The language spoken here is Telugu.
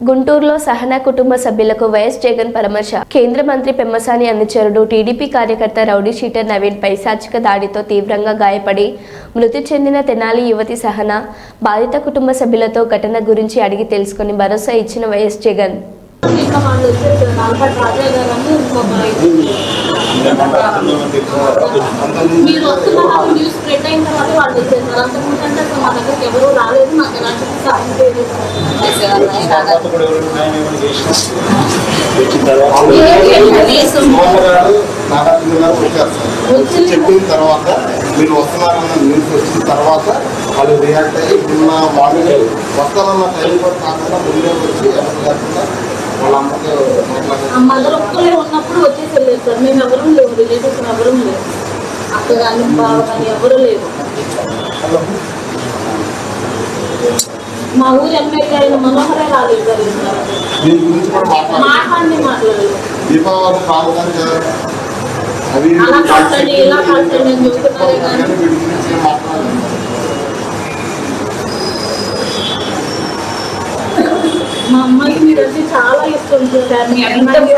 గుంటూరులో సహనా కుటుంబ సభ్యులకు వైఎస్ జగన్ పరామర్శ. కేంద్ర మంత్రి పెమ్మసాని అనుచరుడు టీడీపీ కార్యకర్త రౌడీ షీటర్ నవీన్ పైశాచిక దాడితో తీవ్రంగా గాయపడి మృతి చెందిన తెనాలి యువతి సహన బాధిత కుటుంబ సభ్యులతో ఘటన గురించి అడిగి తెలుసుకుని భరోసా ఇచ్చిన వైఎస్ జగన్. మీరు వస్తున్నారు? న్యూస్ స్ప్రెడ్ అయిన తర్వాత వాళ్ళు వచ్చేసారు అంతకుముందు అంటే అసలు మా దగ్గరికి ఎవరు రాలేదు. నాకు ఎలాంటి చెప్పిన తర్వాత మీరు వస్తున్నారన్న న్యూస్ వచ్చిన తర్వాత వాళ్ళు రియాక్ట్ అయ్యి నిన్న వాళ్ళు వస్తారన్న టైం కూడా కాకుండా ముందే వచ్చి ఎవరు లేకుండా వాళ్ళందరితో మదర్ ఉన్నప్పుడు వచ్చేసి సార్ మేము ఎవరూ లేవు రిలేటివ్స్ ఎవరూ లేవు కానీ బావ కానీ ఎవరూ లేవు మా ఊరు ఎమ్మెల్యే అయిన మనోహరే రాలేదు సార్ ఇంకా. దీని గురించి కూడా మాట్లాడారు మాట్లాడి మాట్లాడలేదు దీపావళి ప్రాముఖ్యత అవి అలా కాల్చండి ఇలా కాల్చండి అని చెప్తున్నారే కానీ కానీ వీటి గురించి ఏం మాట్లాడాలి మా అమ్మాయికి మీరు అంటే చాలా ఇష్టం సార్ మీ అభిమాని?